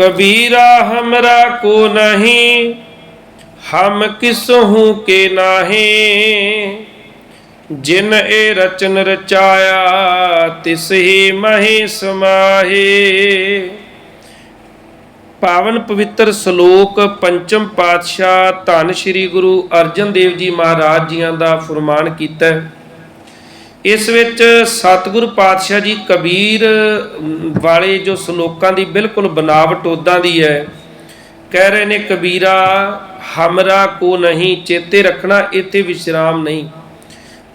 ਕਬੀਰਾ ਹਮਰਾ ਕੋ ਨਹੀਂ, ਹਮ ਕਿਸਹੂ ਕੇ ਨਾਹੀ? ਜਿਨ ਇਹ ਰਚਨ ਰਚਾਇਆ, ਤਿਸ ਹੀ ਮਹੀ ਸਮਾਹੀ। ਪਾਵਨ ਪਵਿੱਤਰ ਸ਼ਲੋਕ ਪੰਚਮ ਪਾਤਸ਼ਾਹ ਧੰਨ ਸ੍ਰੀ ਗੁਰੂ ਅਰਜਨ ਦੇਵ ਜੀ ਮਹਾਰਾਜ ਜੀਆਂ ਦਾ ਫਰਮਾਨ ਕੀਤਾ ਹੈ। ਇਸ ਵਿੱਚ ਸਤਿਗੁਰ ਪਾਤਸ਼ਾਹ ਜੀ ਕਬੀਰ ਵਾਲੇ ਜੋ ਸ਼ਲੋਕਾਂ ਦੀ ਬਿਲਕੁਲ ਬਨਾਵਟ ਉਦਾਂ ਦੀ ਹੈ। ਕਹਿ ਰਹੇ ਨੇ, ਕਬੀਰਾ, ਹਮਰਾ ਕੋ ਨਹੀਂ, ਚੇਤੇ ਰੱਖਣਾ, ਇੱਥੇ ਵਿਸ਼ਰਾਮ ਨਹੀਂ।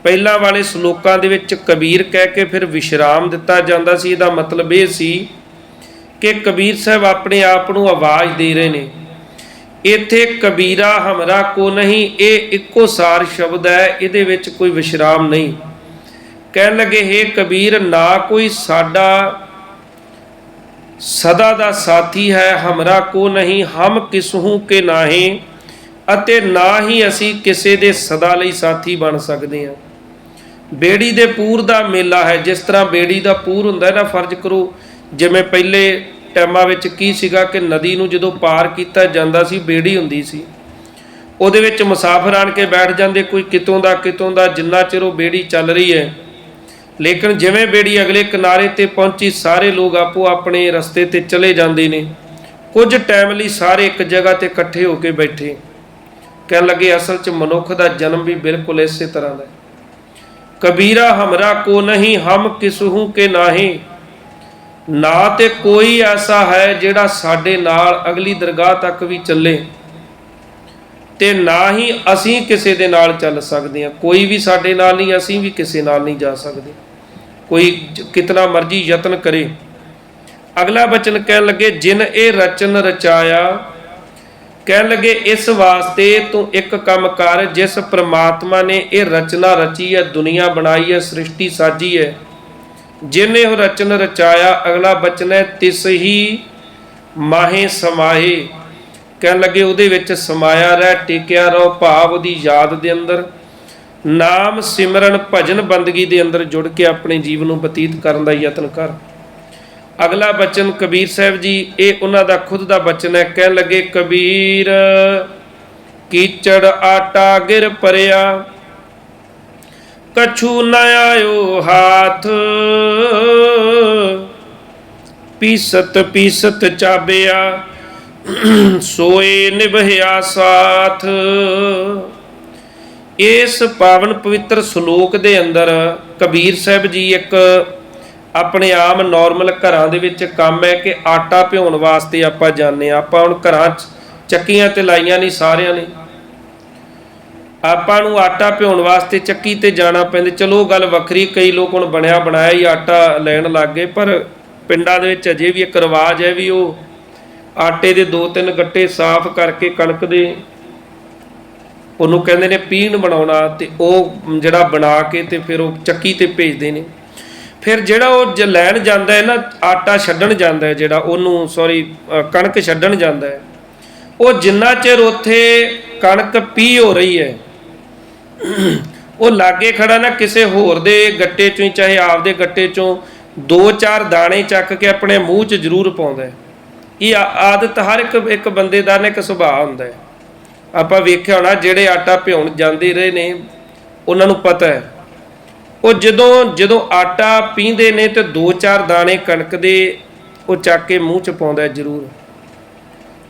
ਪਹਿਲਾਂ ਵਾਲੇ ਸ਼ਲੋਕਾਂ ਦੇ ਵਿੱਚ ਕਬੀਰ ਕਹਿ ਕੇ ਫਿਰ ਵਿਸ਼ਰਾਮ ਦਿੱਤਾ ਜਾਂਦਾ ਸੀ। ਇਹਦਾ ਮਤਲਬ ਇਹ ਸੀ ਕਿ ਕਬੀਰ ਸਾਹਿਬ ਆਪਣੇ ਆਪ ਨੂੰ ਆਵਾਜ਼ ਦੇ ਰਹੇ ਨੇ। ਇੱਥੇ ਕਬੀਰਾ, ਹਮਰਾ ਕੋ ਨਹੀਂ, ਇਹ ਇੱਕੋ ਸਾਰ ਸ਼ਬਦ ਹੈ, ਇਹਦੇ ਵਿੱਚ ਕੋਈ ਵਿਸ਼ਰਾਮ ਨਹੀਂ। ਕਹਿਣ ਲੱਗੇ हे ਕਬੀਰ, ਨਾ ਕੋਈ ਸਾਡਾ ਸਦਾ ਦਾ ਸਾਥੀ ਹੈ, ਹਮਰਾ ਕੋ ਨਹੀਂ, ਹਮ ਕਿਸਹੂ ਕੇ ਨਾਹੀਂ, ਅਤੇ ਨਾ ਹੀ ਅਸੀਂ ਕਿਸੇ ਦੇ ਸਦਾ ਲਈ ਸਾਥੀ ਬਣ ਸਕਦੇ ਹਾਂ। ਬੇੜੀ ਦੇ ਪੂਰ ਦਾ ਮੇਲਾ ਹੈ, ਜਿਸ ਤਰ੍ਹਾਂ ਬੇੜੀ ਦਾ ਪੂਰ ਹੁੰਦਾ ਹੈ ਨਾ, ਫਰਜ਼ ਕਰੋ, ਜਿਵੇਂ ਪਹਿਲੇ ਟਾਈਮਾਂ ਵਿੱਚ ਕੀ ਸੀਗਾ ਕਿ ਨਦੀ ਨੂੰ ਜਦੋਂ ਪਾਰ ਕੀਤਾ ਜਾਂਦਾ ਸੀ, ਬੇੜੀ ਹੁੰਦੀ ਸੀ। ਉਹਦੇ ਵਿੱਚ ਮੁਸਾਫਰ ਆਣ ਕੇ ਬੈਠ ਜਾਂਦੇ, ਕੋਈ ਕਿਤੋਂ ਦਾ ਕਿਤੋਂ ਦਾ, ਜਿੰਨਾ ਚਿਰ ਉਹ ਬੇੜੀ ਚੱਲ ਰਹੀ ਹੈ ਲੇਕਿਨ ਜਿਵੇਂ ਬੇੜੀ ਅਗਲੇ ਕਿਨਾਰੇ ਤੇ ਪਹੁੰਚੀ, ਸਾਰੇ ਲੋਕ ਆਪੋ ਆਪਣੇ ਰਸਤੇ ਤੇ ਚਲੇ ਜਾਂਦੇ ਨੇ। ਕੁਝ ਟਾਈਮ ਲਈ ਸਾਰੇ ਇੱਕ ਜਗ੍ਹਾ ਤੇ ਇਕੱਠੇ ਹੋ ਕੇ ਬੈਠੇ। ਕਹਿਣ ਲੱਗੇ, ਅਸਲ 'ਚ ਮਨੁੱਖ ਦਾ ਜਨਮ ਵੀ ਬਿਲਕੁਲ ਇਸੇ ਤਰ੍ਹਾਂ ਦਾ ਕਬੀਰਾ ਹਮਰਾ ਕੋ ਨਹੀਂ, ਹਮ ਕਿਸਹੂ ਕੇ ਨਾਹੀਂ। ਨਾ ਤੇ ਕੋਈ ਐਸਾ ਹੈ ਜਿਹੜਾ ਸਾਡੇ ਨਾਲ ਅਗਲੀ ਦਰਗਾਹ ਤੱਕ ਵੀ ਚੱਲੇ। ਤੇ ਨਾ ਹੀ ਅਸੀਂ ਕਿਸੇ ਦੇ ਨਾਲ ਚੱਲ ਸਕਦੇ ਹਾਂ। ਕੋਈ ਵੀ ਸਾਡੇ ਨਾਲ ਨਹੀਂ, ਅਸੀਂ ਵੀ ਕਿਸੇ ਨਾਲ ਨਹੀਂ ਜਾ ਸਕਦੇ। ਕੋਈ ਕਿਤਨਾ ਮਰਜ਼ੀ ਯਤਨ ਕਰੇ। ਅਗਲਾ ਬਚਨ ਕਹਿਣ ਲੱਗੇ, ਜਿਨ ਇਹ ਰਚਨ ਰਚਾਇਆ, ਕਹਿਣ ਲੱਗੇ, ਇਸ ਵਾਸਤੇ ਤੂੰ ਇੱਕ ਕੰਮ ਕਰ, ਜਿਸ ਪ੍ਰਮਾਤਮਾ ਨੇ ਇਹ ਰਚਨਾ ਰਚੀ ਹੈ, ਦੁਨੀਆ ਬਣਾਈ ਹੈ, ਸ੍ਰਿਸ਼ਟੀ ਸਾਜੀ ਹੈ। ਜਿਨੇ ਉਹ ਰਚਨ ਰਚਾਇਆ, ਅਗਲਾ ਬਚਨ ਹੈ, ਤਿਸ ਹੀ ਮਾਹੇ ਸਮਾਹੇ। ਕਹਿਣ ਲੱਗੇ, ਉਹਦੇ ਵਿੱਚ ਸਮਾਇਆ ਰਹਿ, ਟਿਕਿਆ ਰਹੋ ਭਾਵ ਉਹਦੀ ਯਾਦ ਦੇ ਅੰਦਰ। ਨਾਮ ਸਿਮਰਨ ਭਜਨ ਬੰਦਗੀ ਦੇ ਅੰਦਰ ਜੁੜ ਕੇ ਆਪਣੇ ਜੀਵਨ ਨੂੰ ਬਤੀਤ ਕਰਨ ਦਾ ਯਤਨ ਕਰ। ਅਗਲਾ ਬਚਨ ਕਬੀਰ ਸਾਹਿਬ ਜੀ, ਇਹ ਉਹਨਾਂ ਦਾ ਖੁਦ ਦਾ ਬਚਨ ਹੈ। ਕਹਿਣ ਲੱਗੇ, ਕਬੀਰ ਕੀਚੜ ਆਟਾ ਗਿਰ ਪਰਿਆ ਕਛੂ ਨਾ ਆਇਓ ਹਾਥ, ਪੀਸਤ ਪੀਸਤ ਚਾਬਿਆ। ਸੋਏ ਨਿਭਿਆ ਸਾਥ। ਇਸ ਪਾਵਨ ਪਵਿੱਤਰ ਸ਼ਲੋਕ ਦੇ ਅੰਦਰ ਕਬੀਰ ਸਾਹਿਬ ਜੀ ਇੱਕ ਆਪਣੇ ਆਮ ਨਾਰਮਲ ਘਰਾਂ ਦੇ ਵਿੱਚ ਕੰਮ ਹੈ ਕਿ ਆਟਾ ਭਿਉਣ ਵਾਸਤੇ ਆਪਾਂ ਜਾਂਦੇ ਆਪਾਂ ਹੁਣ ਘਰਾਂ 'ਚ ਚੱਕੀਆਂ ਤੇ ਲਾਈਆਂ ਨਹੀਂ ਸਾਰਿਆਂ ਨੇ। ਆਪਾਂ ਨੂੰ ਆਟਾ ਭਿਉਣ ਵਾਸਤੇ ਚੱਕੀ ਤੇ ਜਾਣਾ ਪੈਂਦਾ। ਚਲੋ ਗੱਲ ਵੱਖਰੀ, ਕਈ ਲੋਕ ਹੁਣ ਬਣਿਆ ਬਣਾਇਆ ਹੀ ਆਟਾ ਲੈਣ ਲੱਗ ਗਏ, ਪਰ ਪਿੰਡਾਂ ਦੇ ਵਿੱਚ ਅਜੇ ਵੀ ਇੱਕ ਰਿਵਾਜ ਹੈ ਵੀ ਉਹ ਆਟੇ ਦੇ ਦੋ ਤਿੰਨ ਗੱਟੇ ਸਾਫ਼ ਕਰਕੇ ਕਣਕ ਦੇ ਉਹਨੂੰ ਕਹਿੰਦੇ ਨੇ ਪੀਣ ਬਣਾਉਣਾ ਤੇ ਉਹ ਜਿਹੜਾ ਬਣਾ ਕੇ ਤੇ ਫਿਰ ਉਹ ਚੱਕੀ ਤੇ ਭੇਜਦੇ ਨੇ। ਫਿਰ ਜਿਹੜਾ ਉਹ ਜ ਲੈਣ ਜਾਂਦਾ ਹੈ ਨਾ, ਆਟਾ ਛੱਡਣ ਜਾਂਦਾ ਹੈ ਜਿਹੜਾ, ਉਹਨੂੰ ਸੌਰੀ ਕਣਕ ਛੱਡਣ ਜਾਂਦਾ ਹੈ। ਉਹ ਜਿੰਨਾ ਚਿਰ ਉੱਥੇ ਕਣਕ ਪੀ ਹੋ ਰਹੀ ਹੈ, ਉਹ ਲਾਗੇ ਖੜਾ ਨਾ ਕਿਸੇ ਹੋਰ ਦੇ ਗੱਟੇ ਚੋਂ ਹੀ, ਚਾਹੇ ਆਪਦੇ ਗੱਟੇ ਚੋਂ ਦੋ ਚਾਰ ਦਾਣੇ ਚੱਕ ਕੇ ਆਪਣੇ ਮੂੰਹ 'ਚ ਜ਼ਰੂਰ ਪਾਉਂਦਾ ਹੈ। ਇਹ ਆਦਤ ਹਰ ਇੱਕ ਇੱਕ ਬੰਦੇ ਦਾ ਨਾ ਇੱਕ ਸੁਭਾਅ ਹੁੰਦਾ ਹੈ। ਆਪਾਂ ਵੇਖਿਆ ਹੋਣਾ, ਜਿਹੜੇ ਆਟਾ ਭਿਉਣ ਜਾਂਦੇ ਰਹੇ ਨੇ, ਉਹਨਾਂ ਨੂੰ ਪਤਾ ਹੈ। ਉਹ ਜਦੋਂ ਜਦੋਂ ਆਟਾ ਪੀਂਦੇ ਨੇ ਤੇ ਦੋ ਚਾਰ ਦਾਣੇ ਕਣਕ ਦੇ ਉਹ ਚੱਕ ਕੇ ਮੂੰਹ 'ਚ ਪਾਉਂਦਾ ਜ਼ਰੂਰ।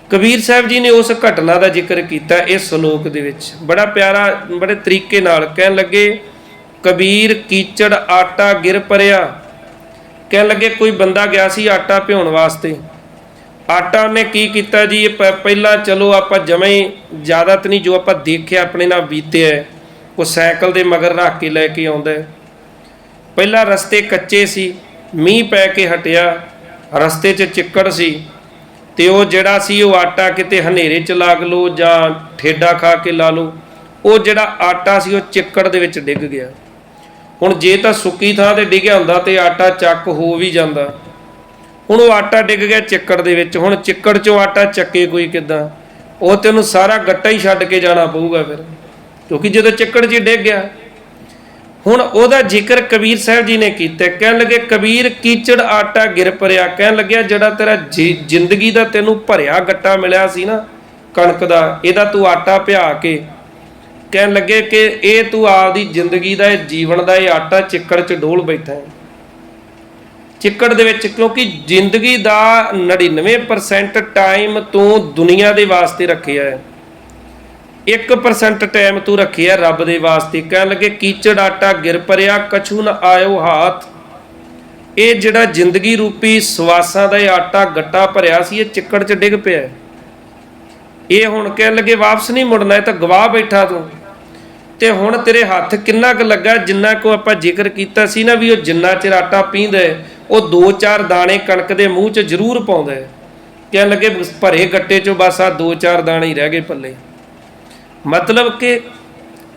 ਕਬੀਰ ਸਾਹਿਬ ਜੀ ਨੇ ਉਸ ਘਟਨਾ ਦਾ ਜ਼ਿਕਰ ਕੀਤਾ ਇਸ ਸ਼ਲੋਕ ਦੇ ਵਿੱਚ। ਬੜਾ ਪਿਆਰਾ, ਬੜੇ ਤਰੀਕੇ ਨਾਲ ਕਹਿਣ ਲੱਗੇ, ਕਬੀਰ ਕੀਚੜ ਆਟਾ ਗਿਰ ਪਰਿਆ। ਕਹਿਣ ਲੱਗੇ, ਕੋਈ ਬੰਦਾ ਗਿਆ ਸੀ ਆਟਾ ਭਿਉਣ ਵਾਸਤੇ? ਆਟਾ ਉਹਨੇ ਕੀ ਕੀਤਾ ਜੀ? ਇਹ ਪ- ਪਹਿਲਾਂ ਚਲੋ ਆਪਾਂ ਜਮੇ ਜ਼ਿਆਦਾ ਤਾਂ ਨਹੀਂ ਜੋ ਆਪਾਂ ਦੇਖਿਆ ਆਪਣੇ ਨਾਲ ਬੀਤਿਆ ਉਹ ਸਾਈਕਲ ਦੇ ਮਗਰ ਰੱਖ ਕੇ ਲੈ ਕੇ ਆਉਂਦਾ ਪਹਿਲਾਂ ਰਸਤੇ ਕੱਚੇ ਸੀ, ਮੀਂਹ ਪੈ ਕੇ ਹਟਿਆ, ਰਸਤੇ 'ਚ ਚਿੱਕੜ ਸੀ ਤੇ ਉਹ ਜਿਹੜਾ ਸੀ ਉਹ ਆਟਾ ਕਿਤੇ ਹਨੇਰੇ 'ਚ ਲੱਗ ਲੋ ਜਾਂ ਠੇਡਾ ਖਾ ਕੇ ਲਾ ਲੋ ਉਹ ਜਿਹੜਾ ਆਟਾ ਸੀ ਉਹ ਚਿੱਕੜ ਦੇ ਵਿੱਚ ਡਿੱਗ ਗਿਆ। ਹੁਣ ਜੇ ਤਾਂ ਸੁੱਕੀ ਥਾਂ ਤੇ ਡਿੱਗਿਆ ਹੁੰਦਾ ਤੇ ਆਟਾ ਚੱਕ ਹੋ ਵੀ ਜਾਂਦਾ। ਹੁਣ ਉਹ ਆਟਾ ਡਿੱਗ ਗਿਆ ਚਿੱਕੜ ਦੇ ਵਿੱਚ। ਹੁਣ ਚਿੱਕੜ 'ਚੋਂ ਆਟਾ ਚੱਕੇ ਕੋਈ ਕਿਦਾਂ? ਉਹ ਤੈਨੂੰ ਸਾਰਾ ਗੱਟਾ ਹੀ ਛੱਡ ਕੇ ਜਾਣਾ ਪਊਗਾ ਫਿਰ। ਕਿਉਂਕਿ ਜਦੋਂ ਚਿੱਕੜ 'ਚ ਡਿੱਗ ਗਿਆ, ਹੁਣ ਉਹਦਾ ਜ਼ਿਕਰ ਕਬੀਰ ਸਾਹਿਬ ਜੀ ਨੇ ਕੀਤਾ। ਕਹਿਣ ਲੱਗੇ, ਕਬੀਰ, ਕੀਚੜ ਆਟਾ ਗਿਰ ਪਰਿਆ। ਕਹਿਣ ਲੱਗਿਆ, ਜਿਹੜਾ ਤੇਰਾ ਜੀ- ਜ਼ਿੰਦਗੀ ਦਾ ਤੈਨੂੰ ਭਰਿਆ ਗੱਟਾ ਮਿਲਿਆ ਸੀ ਨਾ ਕਣਕ ਦਾ, ਇਹਦਾ ਤੂੰ ਆਟਾ ਭਿਆ ਕੇ। ਕਹਿਣ ਲੱਗੇ ਕਿ ਇਹ ਤੂੰ ਆਪਦੀ ਜ਼ਿੰਦਗੀ ਦਾ, ਇਹ ਜੀਵਨ ਦਾ, ਇਹ ਆਟਾ ਚਿੱਕੜ 'ਚ ਡੋਲ ਬੈਠਾ ਹੈ। ਚਿੱਕੜ ਦੇ ਵਿੱਚ ਕਿਉਂਕਿ ਜ਼ਿੰਦਗੀ ਦਾ 99% ਟਾਈਮ ਤੂੰ ਦੁਨੀਆ ਦੇ ਵਾਸਤੇ ਰੱਖਿਆ ਹੈ। 1% ਟਾਈਮ ਤੂੰ ਰੱਖਿਆ ਰੱਬ ਦੇ ਵਾਸਤੇ। ਕਹਿਣ ਲੱਗੇ ਕੀਚੜ ਆਟਾ ਗਿਰ ਪਰਿਆ ਕਛੂ ਨ ਆਇਓ ਹਾਥ। ਇਹ ਜਿਹੜਾ ਜ਼ਿੰਦਗੀ ਰੂਪੀ ਸਵਾਸਾਂ ਦਾ ਇਹ ਆਟਾ ਗੱਟਾ ਭਰਿਆ ਸੀ ਇਹ ਚਿੱਕੜ 'ਚ ਡਿੱਗ ਪਿਆ ਇਹ ਹੁਣ ਕਹਿਣ ਲੱਗੇ ਵਾਪਸ ਨਹੀਂ ਮੁੜਨਾ ਇਹ ਤਾਂ ਗਵਾਹ ਬੈਠਾ ਤੂੰ। ਤੇ ਹੁਣ ਤੇਰੇ ਹੱਥ ਕਿੰਨਾ ਕੁ ਲੱਗਾ ਜਿੰਨਾ ਕੋ ਆਪਾਂ ਜ਼ਿਕਰ ਕੀਤਾ ਸੀ ਨਾ ਵੀ ਉਹ ਜਿੰਨਾ ਚਿਰ ਆਟਾ ਪੀਂਦਾ ਹੈ, ਉਹ ਦੋ ਚਾਰ ਦਾਣੇ ਕਣਕ ਦੇ ਮੂੰਹ 'ਚ ਜ਼ਰੂਰ ਪਾਉਂਦਾ ਹੈ। ਕਹਿਣ ਲੱਗੇ ਭਰੇ ਗੱਟੇ 'ਚੋਂ ਬਸ ਆ ਦੋ ਚਾਰ ਦਾਣੇ ਹੀ ਰਹਿ ਗਏ ਪੱਲੇ ਮਤਲਬ ਕਿ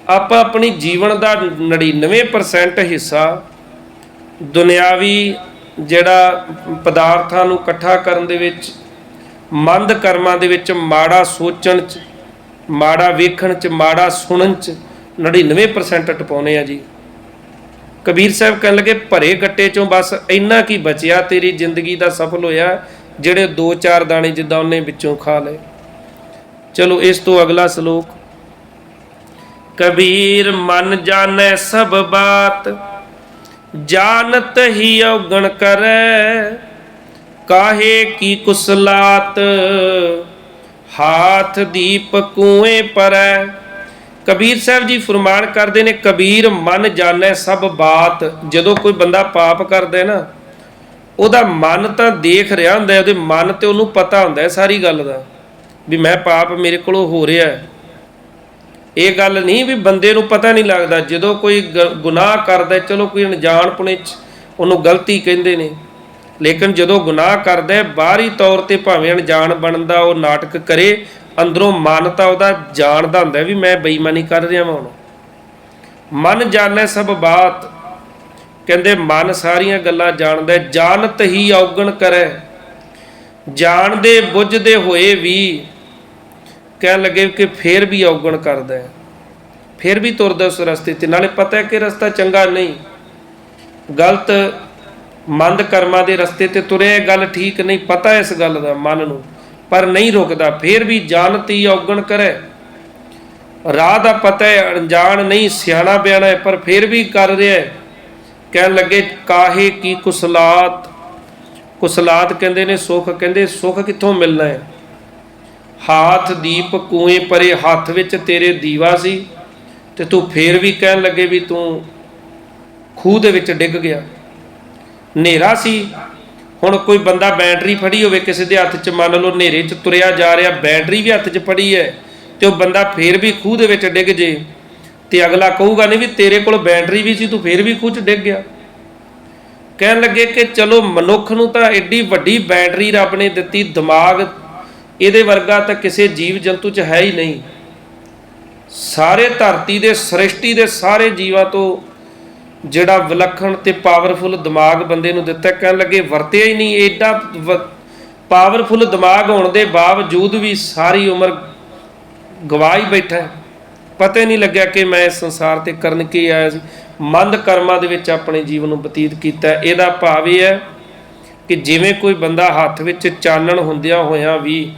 ਆਪਾਂ ਆਪਣੀ ਜੀਵਨ ਦਾ 99% ਹਿੱਸਾ ਦੁਨਿਆਵੀ ਜਿਹੜਾ ਪਦਾਰਥਾਂ ਨੂੰ ਇਕੱਠਾ ਕਰਨ ਦੇ ਵਿੱਚ, ਮੰਦ ਕਰਮਾਂ ਦੇ ਵਿੱਚ, ਮਾੜਾ ਸੋਚਣ ਚ, ਮਾੜਾ ਵੇਖਣ ਚ, ਮਾੜਾ ਸੁਣਨ ਚ 99% ਟਪਾਉਨੇ ਆ ਜੀ ਕਬੀਰ ਸਾਹਿਬ ਕਹਿਣ ਲੱਗੇ, ਭਰੇ ਗੱਟੇ ਚੋਂ ਬਸ ਇੰਨਾ ਕੀ ਬਚਿਆ, ਤੇਰੀ ਜ਼ਿੰਦਗੀ ਦਾ ਸਫਲ ਹੋਇਆ, ਜਿਹੜੇ ਦੋ ਚਾਰ ਦਾਣੇ ਜਿੱਦਾਂ ਉਹਨੇ ਵਿੱਚੋਂ ਖਾ ਲਏ। ਚਲੋ, ਇਸ ਤੋਂ ਅਗਲਾ ਸ਼ਲੋਕ। ਕਬੀਰ, ਮਨ ਜਾਣੈ ਸਭ ਬਾਤ, ਜਾਣਤ ਹੀ ਔਗਣ ਕਰੈ, ਕਾਹੇ ਕੀ ਕੁਸਲਾਤ, ਹਾਥ ਦੀਪ ਕੂਏ ਪਰੈ। ਕਬੀਰ ਸਾਹਿਬ ਜੀ ਫਰਮਾਨ ਕਰਦੇ ਨੇ, ਕਬੀਰ ਮਨ ਜਾਣੈ ਸਭ ਬਾਤ। ਜਦੋਂ ਕੋਈ ਬੰਦਾ ਪਾਪ ਕਰਦਾ ਹੈ ਨਾ, ਉਹਦਾ ਮਨ ਤਾਂ ਦੇਖ ਰਿਹਾ ਹੁੰਦਾ ਉਹਦੇ ਮਨ ਤੇ ਉਹਨੂੰ ਪਤਾ ਹੁੰਦਾ ਹੈ ਸਾਰੀ ਗੱਲ ਦਾ, ਵੀ ਮੈਂ ਪਾਪ ਮੇਰੇ ਕੋਲੋਂ ਹੋ ਰਿਹਾ ਹੈ। ਇਹ ਗੱਲ ਨਹੀਂ ਵੀ ਬੰਦੇ ਨੂੰ ਪਤਾ ਨਹੀਂ ਲੱਗਦਾ, ਜਦੋਂ ਕੋਈ ਗ- ਗੁਨਾਹ ਕਰਦਾ ਚਲੋ ਕੋਈ ਅਣਜਾਣਪੁਣੇ ਚ ਉਹਨੂੰ ਗਲਤੀ ਕਹਿੰਦੇ ਨੇ, ਲੇਕਿਨ ਜਦੋਂ ਗੁਨਾਹ ਕਰਦਾ ਬਾਹਰੀ ਤੌਰ ਤੇ ਭਾਵੇਂ ਅਣਜਾਣ ਬਣਦਾ, ਉਹ ਨਾਟਕ ਕਰੇ ਅੰਦਰੋਂ ਮਨ ਤਾਂ ਉਹਦਾ ਜਾਣਦਾ ਹੁੰਦਾ ਵੀ ਮੈਂ ਬੇਈਮਾਨੀ ਕਰ ਰਿਹਾ ਹਾਂ ਹੁਣ। ਮਨ ਜਾਣੈ ਸਭ ਬਾਤ। ਕਹਿੰਦੇ ਮਨ ਸਾਰੀਆਂ ਗੱਲਾਂ ਜਾਣਦਾ ਹੈ, ਜਾਣਤ ਹੀ ਔਗਣ ਕਰੈ। ਜਾਣਦੇ ਬੁੱਝਦੇ ਹੋਏ ਵੀ ਕਹਿਣ ਲੱਗੇ ਕਿ ਫੇਰ ਵੀ ਔਗਣ ਕਰਦਾ ਹੈ। ਫੇਰ ਵੀ ਤੁਰਦਾ ਉਸ ਰਸਤੇ ਤੇ। ਨਾਲੇ ਪਤਾ ਹੈ ਕਿ ਰਸਤਾ ਚੰਗਾ ਨਹੀਂ। ਗਲਤ ਮੰਦ ਕਰਮਾਂ ਦੇ ਰਸਤੇ ਤੇ ਤੁਰਿਆ ਇਹ ਗੱਲ ਠੀਕ ਨਹੀਂ। ਪਤਾ ਇਸ ਗੱਲ ਦਾ ਮਨ ਨੂੰ। ਪਰ ਨਹੀਂ ਰੁਕਦਾ, ਫੇਰ ਵੀ ਜਾਣਤੀ ਔਗਣ ਕਰੇ। ਰਾਹ ਦਾ ਪਤਾ ਹੈ, ਅਣਜਾਣ ਨਹੀਂ, ਸਿਆਣਾ ਬਿਆਣਾ ਹੈ, ਪਰ ਫੇਰ ਵੀ ਕਰ ਰਿਹਾ ਹੈ। ਕਹਿਣ ਲੱਗੇ, ਕਾਹੇ ਕੀ ਕੁਸਲਾਤ? ਕੁਸਲਾਤ ਕਹਿੰਦੇ ਨੇ, ਸੁੱਖ ਕਹਿੰਦੇ, ਸੁੱਖ ਕਿੱਥੋਂ ਮਿਲਣਾ ਹੈ? ਹਾਥ ਦੀਪ ਕੂਏ ਪਰੇ, ਹੱਥ ਵਿੱਚ ਤੇਰੇ ਦੀਵਾ ਸੀ। ਤੇ ਤੂੰ ਫੇਰ ਵੀ ਕਹਿਣ ਲੱਗੇ ਵੀ ਤੂੰ ਖੂਹ ਦੇ ਵਿੱਚ ਡਿੱਗ ਗਿਆ। ਹਨੇਰਾ ਸੀ ਹੁਣ ਕੋਈ ਬੰਦਾ ਬੈਟਰੀ ਫੜੀ ਹੋਵੇ ਕਿਸੇ ਦੇ ਹੱਥ 'ਚ, ਮੰਨ ਲਓ ਹਨੇਰੇ 'ਚ ਤੁਰਿਆ ਜਾ ਰਿਹਾ, ਬੈਟਰੀ ਵੀ ਹੱਥ 'ਚ ਫੜੀ ਹੈ ਤੇ ਉਹ ਬੰਦਾ ਫੇਰ ਵੀ ਖੂਹ ਦੇ ਵਿੱਚ ਡਿੱਗ ਜੇ ਤੇ ਅਗਲਾ ਕਹੂਗਾ ਨਹੀਂ ਵੀ ਤੇਰੇ ਕੋਲ ਬੈਟਰੀ ਵੀ ਸੀ, ਤੂੰ ਫੇਰ ਵੀ ਖੂਹ 'ਚ ਡਿੱਗ ਗਿਆ। ਕਹਿਣ ਲੱਗੇ ਕਿ ਚਲੋ ਮਨੁੱਖ ਨੂੰ ਤਾਂ ਐਡੀ ਵੱਡੀ ਬੈਟਰੀ ਰੱਬ ਨੇ ਦਿੱਤੀ, ਦਿਮਾਗ ਇਹਦੇ ਵਰਗਾ ਤਾਂ ਕਿਸੇ ਜੀਵ ਜੰਤੂ 'ਚ ਹੈ ਹੀ ਨਹੀਂ। ਸਾਰੇ ਧਰਤੀ ਦੇ, ਸ੍ਰਿਸ਼ਟੀ ਦੇ ਸਾਰੇ ਜੀਵਾਂ ਤੋਂ ਜਿਹੜਾ ਵਿਲੱਖਣ ਤੇ ਪਾਵਰਫੁਲ ਦਿਮਾਗ ਬੰਦੇ ਨੂੰ ਦਿੱਤਾ, ਕਹਿਣ ਲੱਗੇ ਵਰਤਿਆ ਹੀ ਨਹੀਂ ਐਡਾ ਪਾਵਰਫੁਲ ਦਿਮਾਗ ਹੋਣ ਦੇ ਬਾਵਜੂਦ ਵੀ ਸਾਰੀ ਉਮਰ ਗਵਾਈ ਬੈਠਾ ਪਤਾ ਨਹੀਂ ਲੱਗਿਆ ਕਿ ਮੈਂ ਇਸ ਸੰਸਾਰ ਤੇ ਕਰਨ ਕੀ ਆਇਆ ਸੀ। ਮੰਦ ਕਰਮਾਂ ਦੇ ਵਿੱਚ ਆਪਣੇ ਜੀਵਨ ਨੂੰ ਬਤੀਤ ਕੀਤਾ। ਇਹਦਾ ਭਾਵ ਇਹ ਹੈ ਕਿ ਜਿਵੇਂ ਕੋਈ ਬੰਦਾ ਹੱਥ ਵਿੱਚ ਚਾਨਣ ਹੁੰਦਿਆਂ ਹੋਇਆਂ ਵੀ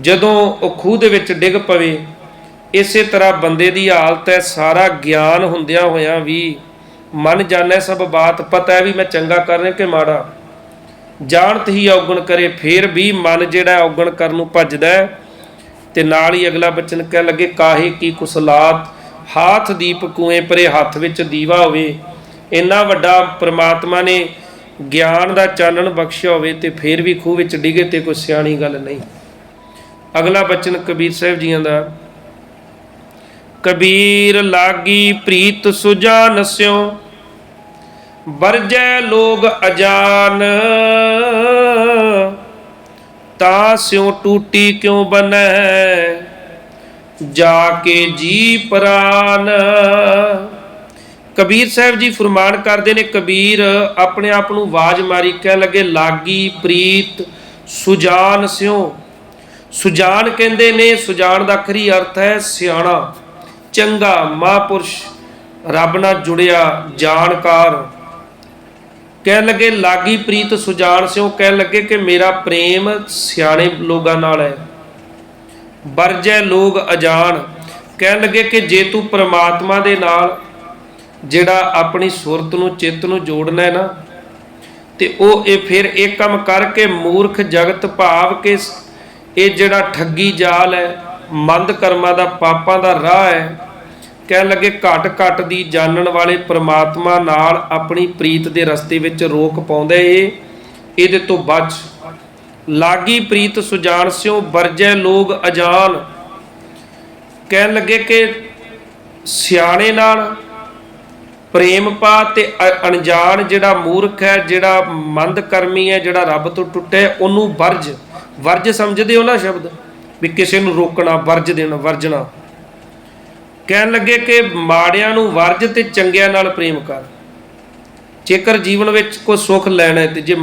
ਜਦੋਂ ਉਹ ਖੂਹ ਦੇ ਵਿੱਚ ਡਿੱਗ ਪਵੇ, ਇਸੇ ਤਰ੍ਹਾਂ ਬੰਦੇ ਦੀ ਹਾਲਤ ਹੈ। ਸਾਰਾ ਗਿਆਨ ਹੁੰਦਿਆਂ ਹੋਇਆਂ ਵੀ ਮਨ ਜਾਣੈ ਸਭ ਬਾਤ, ਪਤਾ ਹੈ ਵੀ ਮੈਂ ਚੰਗਾ ਕਰ ਰਿਹਾ ਕਿ ਮਾੜਾ? ਜਾਣਤ ਹੀ ਔਗਣ ਕਰੇ, ਫੇਰ ਵੀ ਮਨ ਜਿਹੜਾ ਹੈ ਔਗਣ ਕਰਨ ਨੂੰ ਭੱਜਦਾ ਤੇ ਨਾਲ ਹੀ ਅਗਲਾ ਬਚਨ ਕਹਿ ਲੱਗੇ, ਕਾਹੇ ਕੀ ਕੁਸਲਾਤ, ਹਾਥ ਦੀਪ ਕੂਏ ਪਰੇ ਹੱਥ ਵਿੱਚ ਦੀਵਾ ਹੋਵੇ। ਇੰਨਾ ਵੱਡਾ ਪ੍ਰਮਾਤਮਾ ਨੇ ਗਿਆਨ ਦਾ ਚਾਨਣ ਬਖਸ਼ਿਆ ਹੋਵੇ ਤੇ ਫੇਰ ਵੀ ਖੂਹ ਵਿੱਚ ਡਿੱਗੇ ਤੇ ਕੋਈ ਸਿਆਣੀ ਗੱਲ ਨਹੀਂ। ਅਗਲਾ ਬਚਨ ਕਬੀਰ ਸਾਹਿਬ ਜੀਆਂ ਦਾ ਕਬੀਰ ਲਾਗੀ ਪ੍ਰੀਤ ਸੁਜਾਨ ਸਿਓ ਵਰਜੈ ਲੋਗ ਅਜਾਨ। ਤਾ ਸਿਉ ਟੂਟੀ ਕਿਉ ਬਨੈ ਜਾ ਕੇ ਜੀ ਪ੍ਰਾਨ। ਕਬੀਰ ਸਾਹਿਬ ਜੀ ਫਰਮਾਨ ਕਰਦੇ ਨੇ, ਕਬੀਰ ਆਪਣੇ ਆਪ ਨੂੰ ਆਵਾਜ਼ ਮਾਰੀ ਕਹਿ ਲੱਗੇ, ਲਾਗੀ ਪ੍ਰੀਤ ਸੁਜਾਨ ਸਿਉ ਸੁਜਾਨ ਕਹਿੰਦੇ ਨੇ, ਸੁਜਾਨ ਦਾ ਅਖਰੀ ਅਰਥ ਹੈ ਸਿਆਣਾ। ਚੰਗਾ ਮਹਾਂਪੁਰਸ਼ ਰੱਬ ਨਾਲ ਜੁੜਿਆ ਜਾਣਕਾਰ। ਕਹਿਣ ਲੱਗੇ, ਲਾਗੀ ਪ੍ਰੀਤ ਸੁਜਾਨ ਸਿਓ ਕਹਿਣ ਲੱਗੇ ਕਿ ਮੇਰਾ ਪ੍ਰੇਮ ਸਿਆਣੇ ਲੋਕਾਂ ਨਾਲ ਹੈ। ਵਰਜੈ ਲੋਗ ਅਜਾਨ ਕਹਿਣ ਲੱਗੇ ਕਿ ਜੇ ਤੂੰ ਪ੍ਰਮਾਤਮਾ ਦੇ ਨਾਲ ਜਿਹੜਾ ਆਪਣੀ ਸੁਰਤ ਨੂੰ, ਚਿੱਤ ਨੂੰ ਜੋੜਨਾ ਹੈ ਨਾ, ਤੇ ਉਹ ਇਹ ਫਿਰ ਇਹ ਕੰਮ ਕਰਕੇ ਮੂਰਖ ਜਗਤ ਭਾਵ ਕੇ ਇਹ ਜਿਹੜਾ ਠੱਗੀ ਜਾਲ ਹੈ ਮੰਦ ਕਰਮਾਂ ਦਾ ਪਾਪਾਂ ਦਾ ਰਾਹ ਹੈ। ਕਹਿਣ ਲੱਗੇ, ਘਟ ਘਟ ਦੀ ਜਾਣਨ ਵਾਲੇ ਪ੍ਰਮਾਤਮਾ ਨਾਲ ਆਪਣੀ ਪ੍ਰੀਤ ਦੇ ਰਸਤੇ ਵਿੱਚ ਰੋਕ ਪਾਉਂਦੇ ਏ। ਇਹਦੇ ਤੋਂ ਬਚ ਲਾਗੀ ਪ੍ਰੀਤ ਸੁਜਾਨ ਸਿਓ ਵਰਜੈ ਲੋਗ ਅਜਾਨ। ਕਹਿਣ ਲੱਗੇ ਕਿ ਸਿਆਣੇ ਨਾਲ ਪ੍ਰੇਮ ਪਾ ਤੇ ਅਣਜਾਣ ਜਿਹੜਾ ਮੂਰਖ ਹੈ, ਜਿਹੜਾ ਮੰਦ ਕਰਮੀ ਹੈ, ਜਿਹੜਾ ਰੱਬ ਤੋਂ ਟੁੱਟੇ ਉਹਨੂੰ ਵਰਜ। ਵਰਜ ਸਮਝਦੇ ਹੋ ਨਾ ਸ਼ਬਦ? ਵੀ ਕਿਸੇ ਨੂੰ ਰੋਕਣਾ, ਵਰਜ ਦੇਣਾ, ਵਰਜਣਾ। ਕਹਿਣ ਲੱਗੇ ਕਿ ਮਾੜਿਆਂ ਨੂੰ ਵਰਜ ਤੇ ਚੰਗਿਆਂ ਨਾਲ ਪ੍ਰੇਮ ਕਰ। ਜੇਕਰ ਜੀਵਨ ਵਿੱਚ ਕੋਈ ਸੁੱਖ ਲੈਣਾ ਹੈ ਤੇ ਜੇ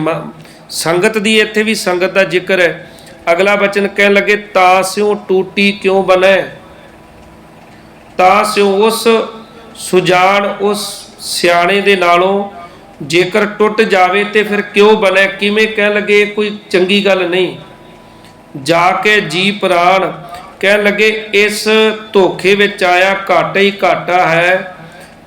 ਸੰਗਤ ਦੀ ਇੱਥੇ ਵੀ ਸੰਗਤ ਦਾ ਜ਼ਿਕਰ ਹੈ। ਅਗਲਾ ਬਚਨ ਕਹਿਣ ਲੱਗੇ, ਤਾਂ ਸਿਉ ਟੂਟੀ ਕਿਉਂ ਬਨੈ? ਤਾਂ ਸਿਉ ਉਸ ਸੁਜਾਨ ਉਸ ਸਿਆਣੇ ਦੇ ਨਾਲੋਂ ਜੇਕਰ ਟੁੱਟ ਜਾਵੇ ਤੇ ਫਿਰ ਕਿਉਂ ਬਨੈ? ਕਿਵੇਂ? ਕਹਿਣ ਲੱਗੇ ਕੋਈ ਚੰਗੀ ਗੱਲ ਨਹੀਂ। ਜਾ ਕੇ ਜੀ ਪ੍ਰਾਣ ਕਹਿਣ ਲੱਗੇ, ਇਸ ਧੋਖੇ ਵਿੱਚ ਆਇਆ ਘਾਟਾ ਹੀ ਘਾਟਾ ਹੈ।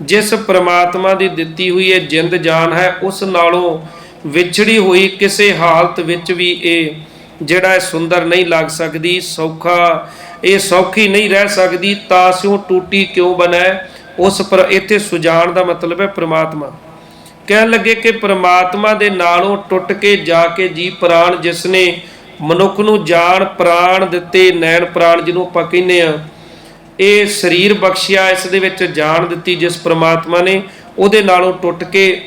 ਜਿਸ ਪ੍ਰਮਾਤਮਾ ਦੀ ਦਿੱਤੀ ਹੋਈ ਇਹ ਜਿੰਦ ਜਾਨ ਹੈ, ਉਸ ਨਾਲੋਂ ਵਿਛੜੀ ਹੋਈ ਕਿਸੇ ਹਾਲਤ ਵਿੱਚ ਵੀ ਇਹ, ਜਿਹੜਾ ਇਹ ਸੁੰਦਰ ਨਹੀਂ ਲੱਗ ਸਕਦੀ, ਸੌਖਾ, ਇਹ ਸੌਖੀ ਨਹੀਂ ਰਹਿ ਸਕਦੀ, ਤਾਂ ਟੂਟੀ ਕਿਉਂ ਬਣੈ? ਉਸ ਪਰ ਇੱਥੇ ਸੁਜਾਨ ਦਾ ਮਤਲਬ ਹੈ ਪ੍ਰਮਾਤਮਾ। ਕਹਿਣ ਲੱਗੇ ਕਿ ਪ੍ਰਮਾਤਮਾ ਦੇ ਨਾਲੋਂ ਟੁੱਟ ਕੇ ਜਾ ਕੇ ਜੀ ਪ੍ਰਾਣ ਜਿਸ ਨੇ ਮਨੁੱਖ ਨੂੰ ਜਾਨ, ਪ੍ਰਾਣ ਦਿੱਤੇ, ਨੈਣ ਪ੍ਰਾਣ ਜਿਹਨੂੰ ਆਪਾਂ ਕਹਿੰਦੇ ਆ ਇਹ ਸਰੀਰ ਬਖਸ਼ਿਆ, ਇਸ ਦੇ ਵਿੱਚ ਜਾਨ ਦਿੱਤੀ ਜਿਸ ਪ੍ਰਮਾਤਮਾ ਨੇ, ਉਹਦੇ ਨਾਲੋਂ ਟੁੱਟ ਕੇ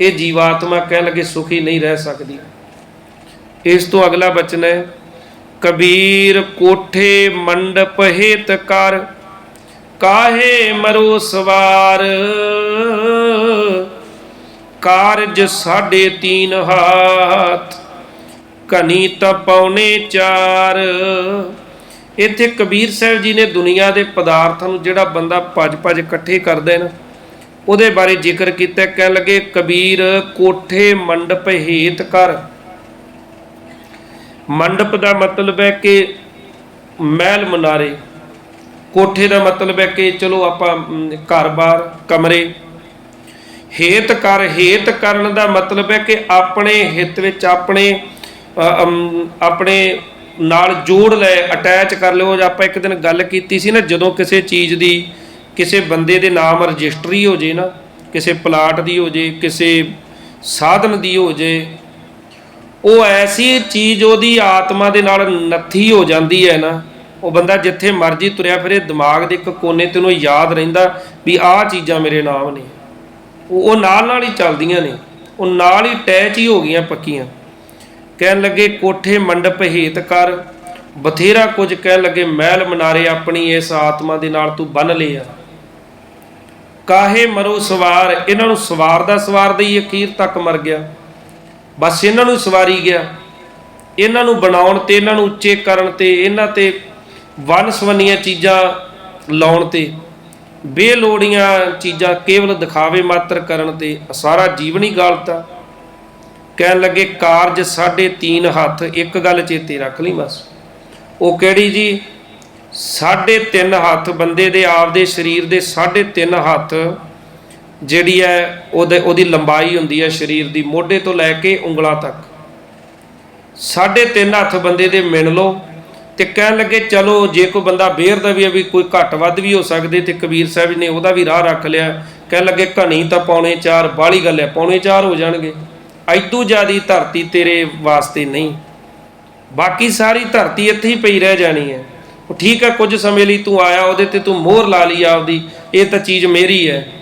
ਇਹ ਜੀਵਾਤਮਾ ਕਹਿਣ ਲੱਗੇ ਸੁਖੀ ਨਹੀਂ ਰਹਿ ਸਕਦੀ। ਇਸ ਤੋਂ ਅਗਲਾ ਬਚਨ ਹੈ, ਕਬੀਰ ਕੋਠੇ ਮੰਡਪ ਹੇਤ ਕਰ, ਕਾਹੇ ਮਰੋ ਸਵਾਰ? ਕਾਰਜ ਸਾਢੇ ਤੀਨ ਹਾਥ ਕਨੀ ਤਾਂ ਚਾਰ। ਇੱਥੇ ਕਬੀਰ ਸਾਹਿਬ ਜੀ ਨੇ ਦੁਨੀਆ ਦੇ ਪਦਾਰਥਾਂ ਨੂੰ ਜਿਹੜਾ ਬੰਦਾ ਭੱਜ-ਭੱਜ ਇਕੱਠੇ ਕਰਦਾ ਹੈ ਉਹਦੇ ਬਾਰੇ ਜ਼ਿਕਰ ਕੀਤਾ ਹੈ। ਕਹਿਣ ਕਬੀਰ, ਕੋਠੇ ਮੰਡਪ ਹੇਤ ਕਰ। ਮੰਡਪ ਦਾ ਮਤਲਬ ਹੈ ਕਿ ਮਹਿਲ ਮਨਾਰੇ। ਕੋਠੇ ਦਾ ਮਤਲਬ ਹੈ ਕਿ ਚਲੋ ਆਪਾਂ ਘਰ-ਬਾਰ, ਕਮਰੇ। ਹੇਤ ਕਰ, ਹੇਤ ਕਰਨ ਦਾ ਮਤਲਬ ਹੈ ਕਿ ਆਪਣੇ ਹਿੱਤ ਵਿੱਚ ਆਪਣੇ ਆਪਣੇ ਨਾਲ ਜੋੜ ਲੈ ਅਟੈਚ ਕਰ ਲਿਓ ਜਾਂ ਆਪਾਂ ਇੱਕ ਦਿਨ ਗੱਲ ਕੀਤੀ ਸੀ ਨਾ, ਜਦੋਂ ਕਿਸੇ ਚੀਜ਼ ਦੀ, ਕਿਸੇ ਬੰਦੇ ਦੇ ਨਾਮ ਰਜਿਸਟਰੀ ਹੋ ਜੇ ਨਾ, ਕਿਸੇ ਪਲਾਟ ਦੀ ਹੋ ਜੇ, ਕਿਸੇ ਸਾਧਨ ਦੀ ਹੋ ਜੇ, ਉਹ ਐਸੀ ਚੀਜ਼ ਉਹਦੀ ਆਤਮਾ ਦੇ ਨਾਲ ਨੱਥੀ ਹੋ ਜਾਂਦੀ ਹੈ ਨਾ, ਉਹ ਬੰਦਾ ਜਿੱਥੇ ਮਰਜ਼ੀ ਤੁਰਿਆ ਫਿਰੇ, ਦਿਮਾਗ ਦੇ ਇੱਕ ਕੋਨੇ ਤੇ ਉਹਨੂੰ ਯਾਦ ਰਹਿੰਦਾ ਵੀ ਆਹ ਚੀਜ਼ਾਂ ਮੇਰੇ ਨਾਮ ਨੇ। ਉਹ ਉਹ ਨਾਲ ਨਾਲ ਹੀ ਚੱਲਦੀਆਂ ਨੇ। ਉਹ ਨਾਲ ਹੀ ਅਟੈਚ ਹੀ ਹੋ ਗਈਆਂ ਪੱਕੀਆਂ। ਕਹਿਣ ਲੱਗੇ, ਕੋਠੇ ਮੰਡਪ ਹੇਤ ਕਰ। ਬਥੇਰਾ ਕੁਝ ਕਹਿਣ ਲੱਗੇ, ਮਹਿਲ ਮਨਾਰੇ ਆਪਣੀ ਇਸ ਆਤਮਾ ਦੇ ਨਾਲ ਤੂੰ ਬੰਨ ਲਿਆ। ਕਾਹੇ ਮਰੋ ਸਵਾਰ? ਇਹਨਾਂ ਨੂੰ ਸਵਾਰ ਦਾ ਸਵਾਰ ਦੇ ਹੀ ਅਖੀਰ ਤੱਕ ਮਰ ਗਿਆ। ਬਸ ਇਹਨਾਂ ਨੂੰ ਸਵਾਰੀ ਗਿਆ। ਇਹਨਾਂ ਨੂੰ ਬਣਾਉਣ ਤੇ, ਇਹਨਾਂ ਨੂੰ ਉੱਚੇ ਕਰਨ ਤੇ, ਇਹਨਾਂ ਤੇ ਵਨ ਸਵੰਨੀਆਂ ਚੀਜ਼ਾਂ ਲਾਉਣ ਤੇ। ਬੇਲੋੜੀਆਂ ਚੀਜ਼ਾਂ ਕੇਵਲ ਦਿਖਾਵੇ ਮਾਤਰ ਕਰਨ ਤੇ। ਸਾਰਾ ਜੀਵਨ ਹੀ ਗਾਲਤਾ। ਕਹਿਣ ਲੱਗੇ, ਕਾਰਜ ਸਾਢੇ ਤੀਨ ਹੱਥ, ਇੱਕ ਗੱਲ ਚੇਤੇ ਰੱਖ ਲਈ ਬਸ। ਉਹ ਕਿਹੜੀ ਜੀ? ਸਾਢੇ ਤਿੰਨ ਹੱਥ ਬੰਦੇ ਦੇ ਆਪਦੇ ਸਰੀਰ ਦੇ ਸਾਢੇ ਤਿੰਨ ਹੱਥ ਜਿਹੜੀ ਹੈ, ਉਹਦੇ ਉਹਦੀ ਲੰਬਾਈ ਹੁੰਦੀ ਹੈ ਸਰੀਰ ਦੀ, ਮੋਢੇ ਤੋਂ ਲੈ ਕੇ ਉਂਗਲਾਂ ਤੱਕ। ਸਾਢੇ ਤਿੰਨ ਹੱਥ ਬੰਦੇ ਦੇ ਮਿਣ ਲਓ ਤੇ ਕਹਿਣ ਲੱਗੇ, ਚਲੋ, ਜੇ ਕੋਈ ਬੰਦਾ ਬੇਰਦਾ ਵੀ ਹੈ, ਵੀ ਕੋਈ ਘੱਟ ਵੱਧ ਵੀ ਹੋ ਸਕਦੇ ਤੇ ਕਬੀਰ ਸਾਹਿਬ ਜੀ ਨੇ ਉਹਦਾ ਵੀ ਰਾਹ ਰੱਖ ਲਿਆ। ਕਹਿਣ ਲੱਗੇ, ਘਣੀ ਤਾਂ ਪੌਣੇ 4 ਬਾਹਲੀ ਗੱਲ ਹੈ, ਪੌਣੇ 4 ਹੋ ਜਾਣਗੇ। ਐਦੂ ਜਿਆਦੀ ਧਰਤੀ ਤੇਰੇ ਵਾਸਤੇ ਨਹੀਂ। ਬਾਕੀ ਸਾਰੀ ਧਰਤੀ ਇੱਥੇ ਹੀ ਪਈ ਰਹਿ ਜਾਣੀ ਹੈ। ਉਹ ਠੀਕ ਹੈ, ਕੁਝ ਸਮੇਂ ਲਈ ਤੂੰ ਆਇਆ, ਉਹਦੇ ਤੇ ਤੂੰ ਮੋਹਰ ਲਾ ਲਈ ਆਪਦੀ। ਇਹ ਤਾਂ ਚੀਜ਼ ਮੇਰੀ ਹੈ।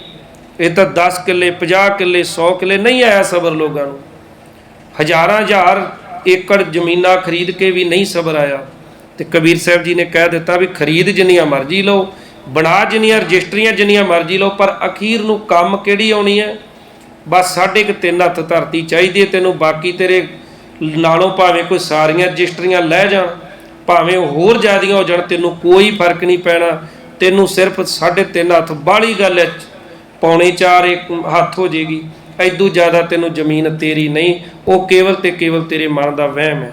ਇਹ ਤਾਂ 10 ਕਿੱਲੇ 50 ਕਿੱਲੇ 100 ਕਿੱਲੇ ਨਹੀਂ ਆਇਆ ਸਬਰ ਲੋਕਾਂ ਨੂੰ। ਹਜ਼ਾਰਾਂ ਹਜ਼ਾਰ ਏਕੜ ਜ਼ਮੀਨਾਂ ਖਰੀਦ ਕੇ ਵੀ ਨਹੀਂ ਸਬਰ ਆਇਆ। ਤੇ ਕਬੀਰ ਸਾਹਿਬ ਜੀ ਨੇ ਕਹਿ ਦਿੱਤਾ ਵੀ ਖਰੀਦ ਜਿੰਨੀਆਂ ਮਰਜ਼ੀ ਲਓ, ਬਣਾ ਜਿੰਨੀਆਂ ਰਜਿਸਟਰੀਆਂ ਜਿੰਨੀਆਂ ਮਰਜ਼ੀ ਲਓ, ਪਰ ਅਖੀਰ ਨੂੰ ਕੰਮ ਕਿਹੜੀ ਆਉਣੀ ਹੈ? ਬਸ ਸਾਢੇ ਕੁ ਤਿੰਨ ਹੱਥ ਧਰਤੀ ਚਾਹੀਦੀ ਹੈ, ਤੈਨੂੰ ਬਾਕੀ ਤੇਰੇ ਨਾਲੋਂ ਭਾਵੇਂ ਕੋਈ ਸਾਰੀਆਂ ਰਜਿਸਟਰੀਆਂ ਲੈ ਜਾਣ, ਭਾਵੇਂ ਉਹ ਹੋਰ ਜ਼ਿਆਦੀਆਂ ਹੋ ਜਾਣ, ਤੈਨੂੰ ਕੋਈ ਫ਼ਰਕ ਨਹੀਂ ਪੈਣਾ। ਤੈਨੂੰ ਸਿਰਫ ਸਾਢੇ ਤਿੰਨ ਹੱਥ ਬਾਹਲੀ ਗੱਲ ਹੈ, ਪੌਣੇ ਚਾਰ ਇੱਕ ਹੱਥ ਹੋ ਜੇਗੀ। ਐਦੂ ਜ਼ਿਆਦਾ ਤੈਨੂੰ ਜ਼ਮੀਨ ਤੇਰੀ ਨਹੀਂ, ਉਹ ਕੇਵਲ ਤੇ ਕੇਵਲ ਤੇਰੇ ਮਨ ਦਾ ਵਹਿਮ ਹੈ।